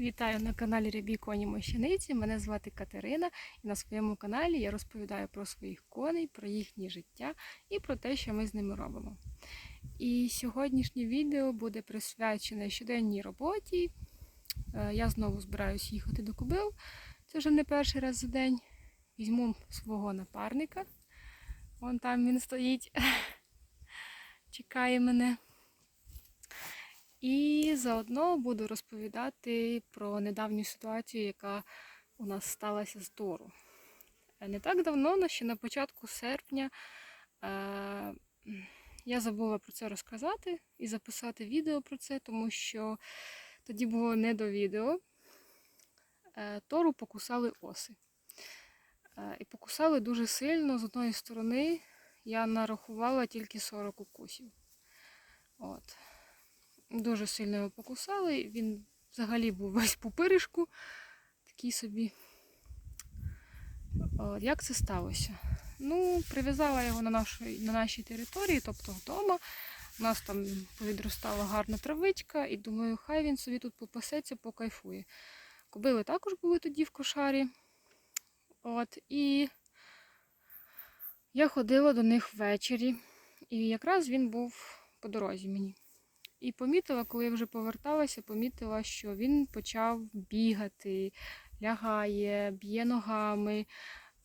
Вітаю на каналі Рябі Коні Мощаниці. Мене звати Катерина, і на своєму каналі я розповідаю про своїх коней, про їхнє життя і про те, що ми з ними робимо. І сьогоднішнє відео буде присвячене щоденній роботі. Е, Я знову збираюсь їхати до Кубил. Це вже не перший раз за день. Візьму свого напарника. Вон там він стоїть, чекає мене. І заодно буду розповідати про недавню ситуацію, яка у нас сталася з Тору. Е, Не так давно, но ще на початку серпня, е, я забула про це розказати і записати відео про це, тому що тоді було не до відео. Е, Тору покусали оси. І покусали дуже сильно. З одної сторони я нарахувала тільки 40 укусів. От. Дуже сильно його покусали. Він взагалі був весь пупиришку. Такий собі. Як це сталося? Ну, прив'язала його на, нашій, на нашій території, тобто вдома. У нас там повідростала гарна травичка, і думаю, хай він собі тут попасеться, покайфує. Кобили також були тоді в кошарі. От, і я ходила до них ввечері, і якраз він був по дорозі мені. І помітила, коли я вже поверталася, помітила, що він почав бігати, лягає, б'є ногами,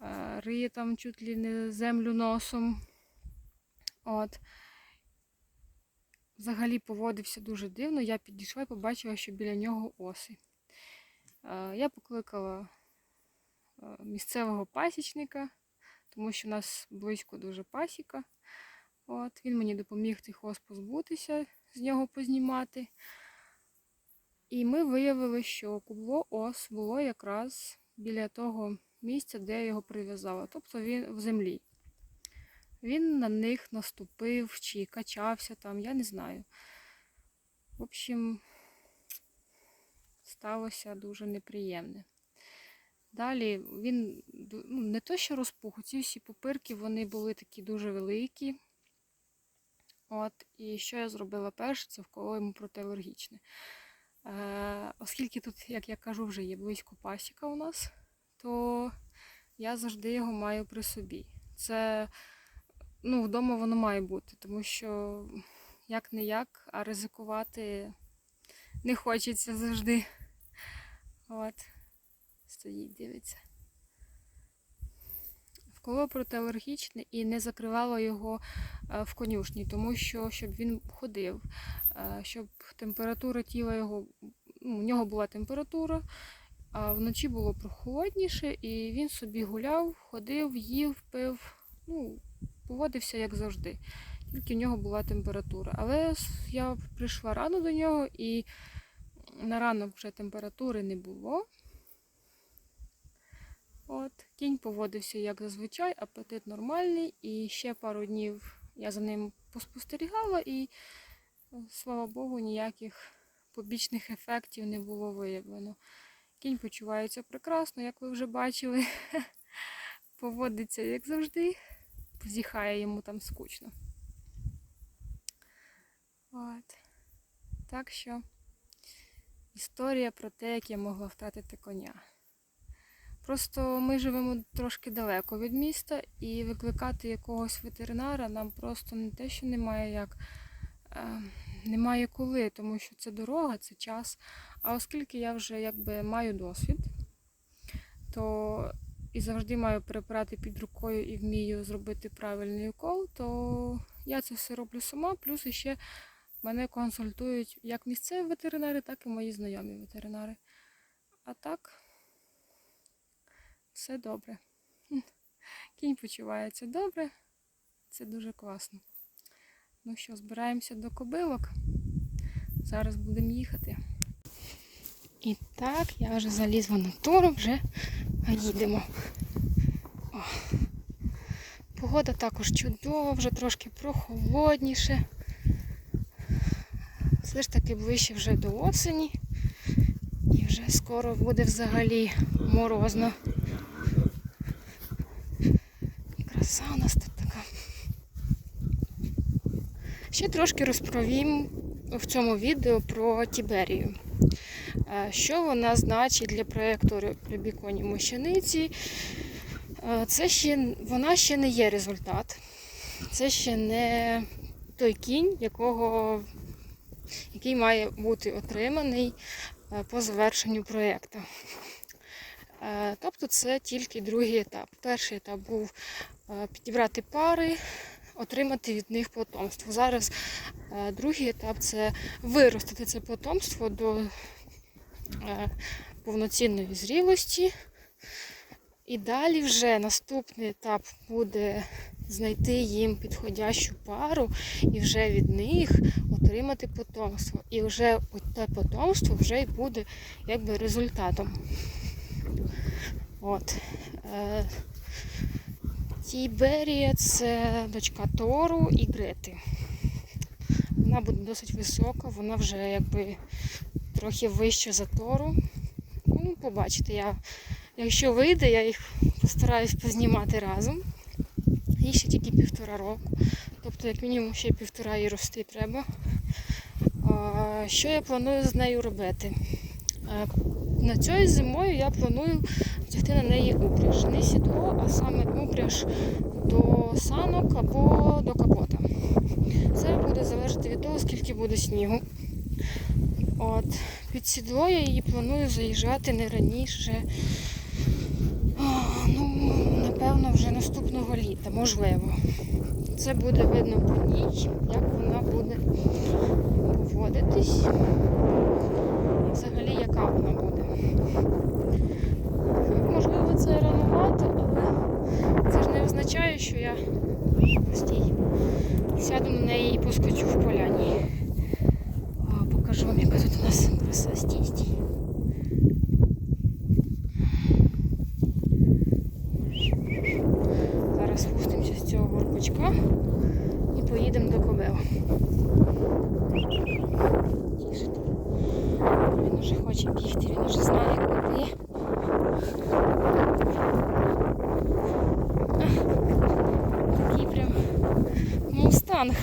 е, риє там чуть ли не землю носом. От. Взагалі поводився дуже дивно. Я підійшла і побачила, що біля нього оси. Е, Я покликала е, місцевого пасічника, тому що у нас близько дуже пасіка. От, він мені допоміг цих ос позбутися, з нього познімати. І ми виявили, що кубло ос було якраз біля того місця, де я його прив'язала, тобто він в землі. Він на них наступив чи качався там, я не знаю. В общем, сталося дуже неприємне. Далі він ну, не то, що розпух, ці всі пупирки вони були такі дуже великі. От, і що я зробила перше, це вколола йому протиалергічне. Е, оскільки тут, як я кажу, вже є близько пасіка у нас, то я завжди його маю при собі. Це ну, вдома воно має бути, тому що як не як, а ризикувати не хочеться завжди. От, стоїть, дивиться. Вколола протиалергічне і не закривала його е, в конюшні, тому що щоб він ходив, е, щоб температура тіла його, ну, у нього була температура, а вночі було прохолодніше, і він собі гуляв, ходив, їв, пив, ну, поводився як завжди. Тільки в нього була температура. Але я прийшла рано до нього і на ранок вже температури не було. От, кінь поводився як зазвичай, апетит нормальний. І ще пару днів я за ним поспостерігала, і, слава Богу, ніяких побічних ефектів не було виявлено. Кінь почувається прекрасно, як ви вже бачили. Поводиться як завжди, позіхає йому там скучно. От. Так що історія про те, як я могла втратити коня. Просто ми живемо трошки далеко від міста і викликати якогось ветеринара нам просто не те, що немає як, е, немає коли, тому що це дорога, це час. А оскільки я вже якби маю досвід, то і завжди маю препарати під рукою і вмію зробити правильний укол, то я це все роблю сама, плюс ще мене консультують як місцеві ветеринари, так і мої знайомі ветеринари. А так все добре. Кінь почувається добре. Це дуже класно. Ну що, збираємося до кобилок. Зараз будемо їхати. І так, я вже залізла на туру, вже їдемо. О. Погода також чудова, вже трошки прохолодніше. Все ж таки ближче вже до осені. І вже скоро буде взагалі морозно. Краса у нас тут така. Ще трошки розповім в цьому відео про Тіберію. Е, Що вона значить для проєкту Рубіконі Мощаниці? Е, Це ще, вона ще не є результат. Це ще не той кінь, якого, який має бути отриманий е, по завершенню проєкту. Е, Тобто це тільки другий етап. Перший етап був е, підібрати пари, отримати від них потомство. Зараз е, другий етап це виростити це потомство до повноцінної зрілості. І далі вже наступний етап буде знайти їм підходящу пару і вже від них отримати потомство. І вже те потомство вже й буде якби результатом. От. Е, Тіберія це дочка Тору і Грети. Вона буде досить висока, вона вже якби трохи вища за Тору. Ну, побачите, я, якщо вийде, я їх постараюсь познімати разом. Їй ще тільки півтора року. Тобто, як мінімум, ще півтора їй рости треба. Що я планую з нею робити? На цією зимою я планую вдягти на неї упряж. Не сідло, а саме упряж до санок або до капота. Це буде залежати від того, скільки буде снігу. От, під сідло я її планую заїжджати не раніше. Ну, напевно, вже наступного літа, можливо. Це буде видно по ній, як вона буде поводитись. І взагалі, яка вона буде. Можливо, це ранувато, але це ж не означає, що я стій. Сяду на неї і поскочу в поляні. А, покажу вам, яка тут у нас краса. Стій, стій. Зараз спустимося з цього горбочка і поїдемо до кобил. Він уже хоче бігти, він уже знає, куди. Такий прям мустанг.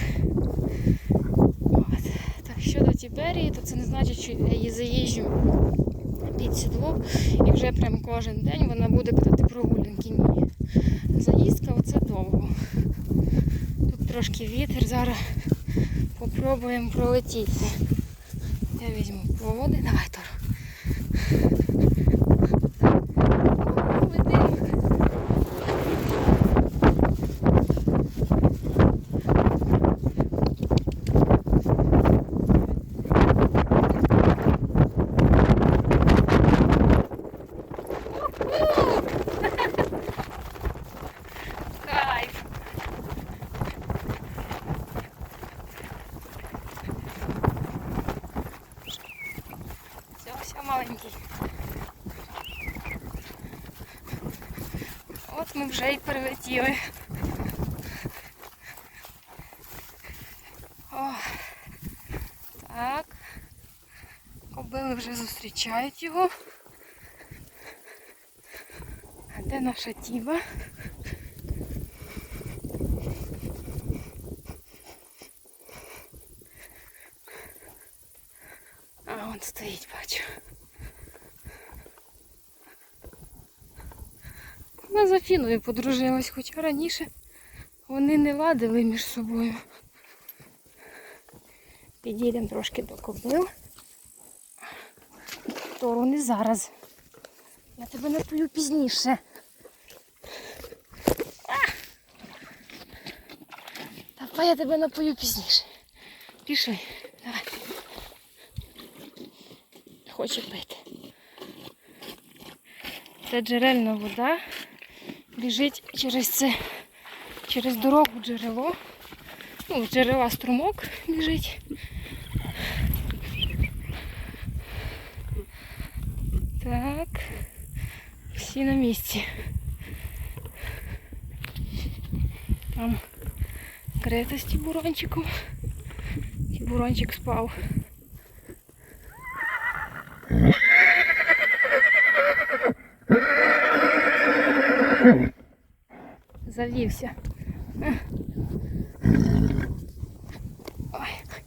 От. Так, щодо Тіберії, то це не значить, що я її заїжджу під сідло і вже прям кожен день вона буде катати прогулянки. Ні. Заїздка оце довго. Тут трошки вітер, зараз попробуємо пролетіти. Я візьму поводи, давай Тор. Веди. Кайф. Все, все маленький. От ми вже і прилетіли. О, так. Кобили вже зустрічають його. А де наша тіба? А, он стоїть, бачу. Вона подружилась, хоча раніше вони не ладили між собою. Підійдемо трошки до кобил. Тору не зараз. Я тебе напою пізніше. Давай я тебе напою пізніше. Пішли. Давай. Хоче пити. Це джерельна вода. Біжить через це, через дорогу джерело. Ну, джерела струмок біжить. Так. Всі на місці. Там Грета з тібурончиком. Тібурончик спав. Завівся. Ой.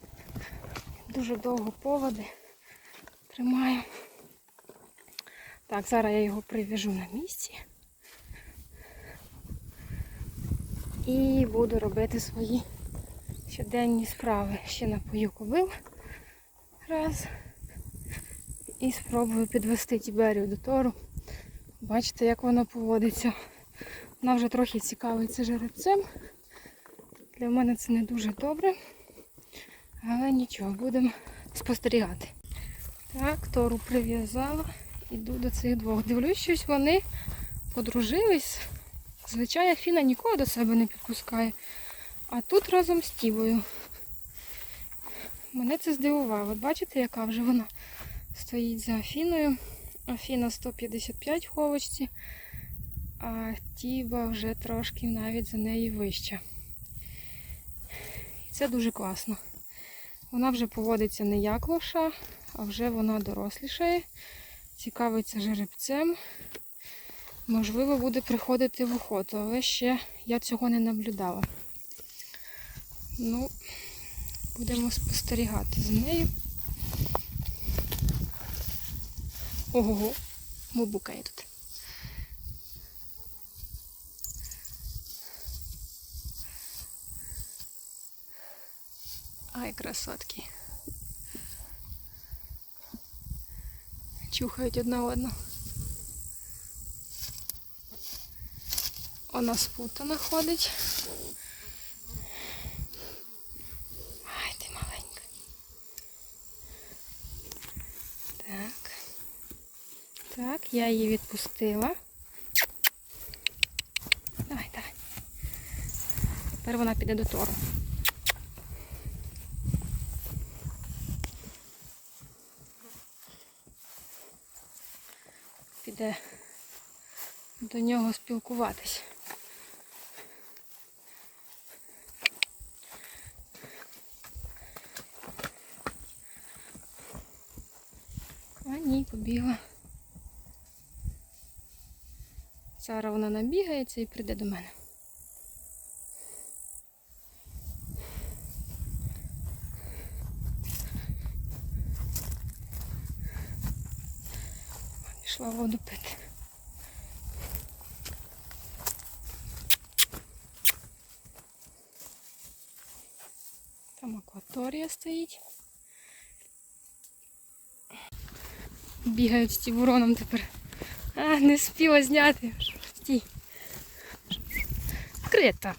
Дуже довго поводи. Тримаю. Так, зараз я його прив'яжу на місці. І буду робити свої щоденні справи. Ще напою кобил раз. І спробую підвести Тіберію до тору. Бачите, як вона поводиться. Вона вже трохи цікавиться жеребцем. Для мене це не дуже добре. Але нічого, будемо спостерігати. Так, тору прив'язала. Іду до цих двох. Дивлюсь, щось вони подружились. Звичайно, Фіна нікого до себе не підпускає. А тут разом з Тівою. Мене це здивувало. Бачите, яка вже вона стоїть за Афіною. Афіна 155 в холочці, а Тіба вже трошки навіть за неї вища. І це дуже класно. Вона вже поводиться не як лоша, а вже вона дорослішає, цікавиться жеребцем. Можливо, буде приходити в охоту, але ще я цього не наблюдала. Ну, будемо спостерігати за нею. Ого, мубукає тут. Красотки. Чухають одна одну. Вона спутана ходить. Ай, ти маленька. Так. Так, я її відпустила. Давай, давай. Тепер вона піде до тору. Піде до нього спілкуватись. А ні, побігла. Зараз вона набігається і прийде до мене. Пішла воду пити. Там акваторія стоїть. Бігають з тівуроном тепер. А, не спіла зняти. Стій. Крита.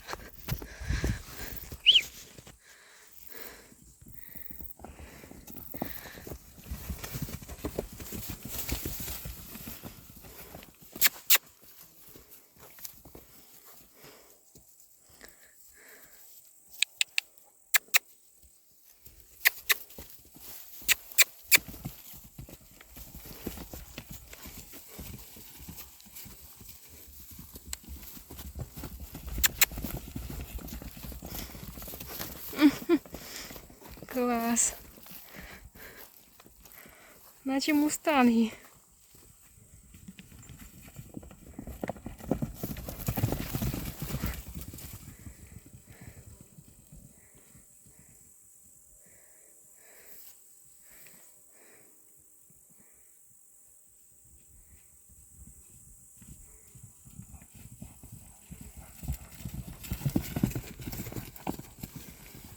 Наче мустанги.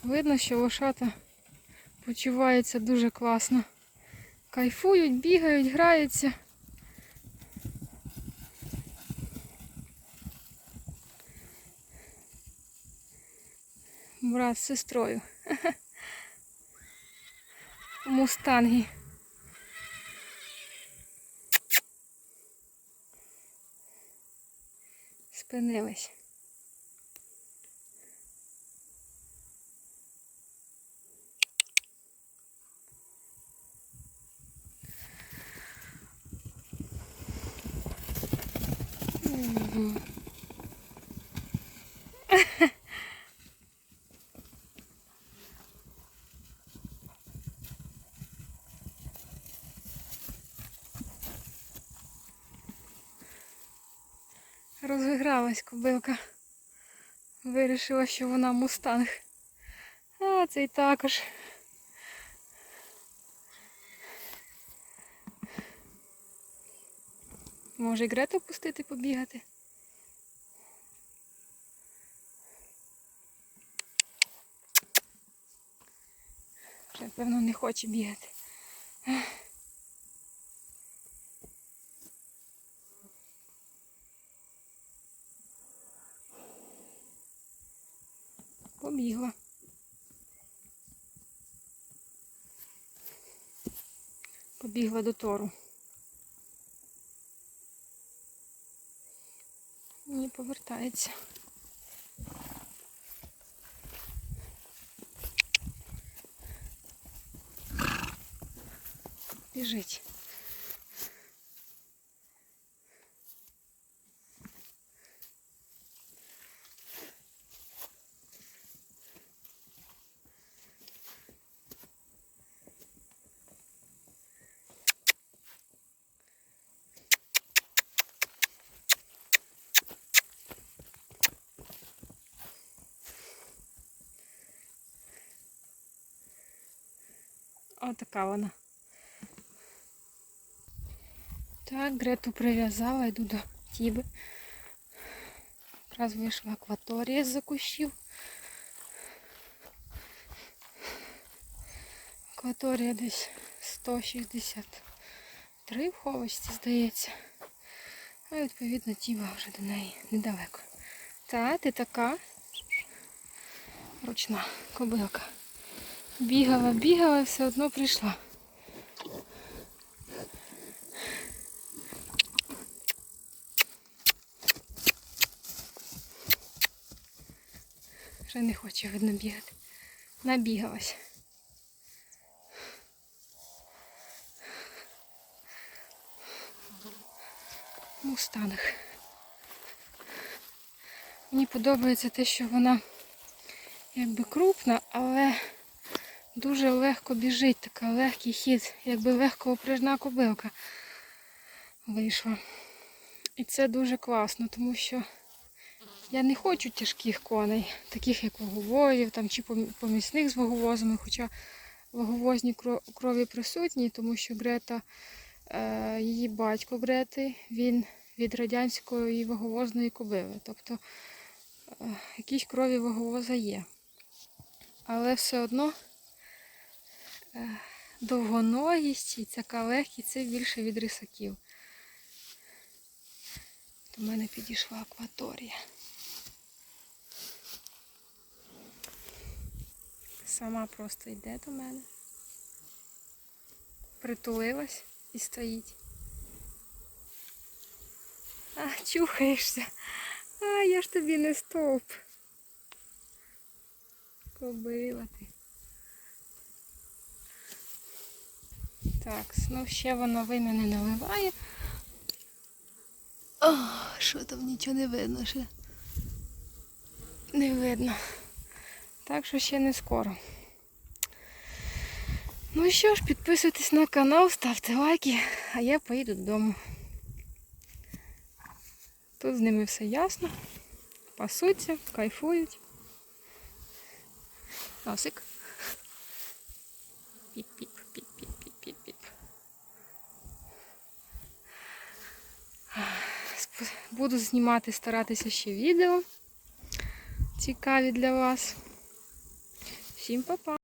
Видно, що лошата почуваються дуже класно. Кайфують, бігають, граються. Брат з сестрою. Мустанги. Спинились. Розігралась кобилка. Вирішила, що вона мустанг. А цей також. Може і Грету пустити побігати? Вже, певно, не хоче бігати. Побігла. Побігла до тору. Ні, повертається. Біжить. Отака вона. Так, Грету прив'язала, йду до Тіби. Якраз вийшла акваторія з-за кущів. Акваторія десь 163 в ховочці, здається. А відповідно Тіба вже до неї недалеко. Та, ти така ручна кобилка. Бігала, бігала, все одно прийшла. Вже не хоче, видно, бігати. Набігалась. Мустанг. Мені подобається те, що вона якби крупна, але дуже легко біжить, така легкий хід, якби легко опряжна кобилка вийшла. І це дуже класно, тому що я не хочу тяжких коней, таких як ваговоїв там, чи помісних з ваговозами, хоча ваговозні крові присутні, тому що Грета, е, її батько Грети, він від радянської ваговозної кобили. Тобто е, якісь крові ваговоза є. Але все одно довгоногість і така легкість це більше від рисаків. До мене підійшла акваторія. Сама просто йде до мене. Притулилась і стоїть. А, чухаєшся. А, я ж тобі не стовп. Кобила ти. Так, ну ще воно вина не наливає. О, що там нічого не видно ще. Не видно. Так що ще не скоро. Ну що ж, підписуйтесь на канал, ставте лайки, а я поїду додому. Тут з ними все ясно. Пасуться, кайфують. Носик. Піп-піп, Буду знімати, старатися ще відео. Цікаві для вас. Всім па-па!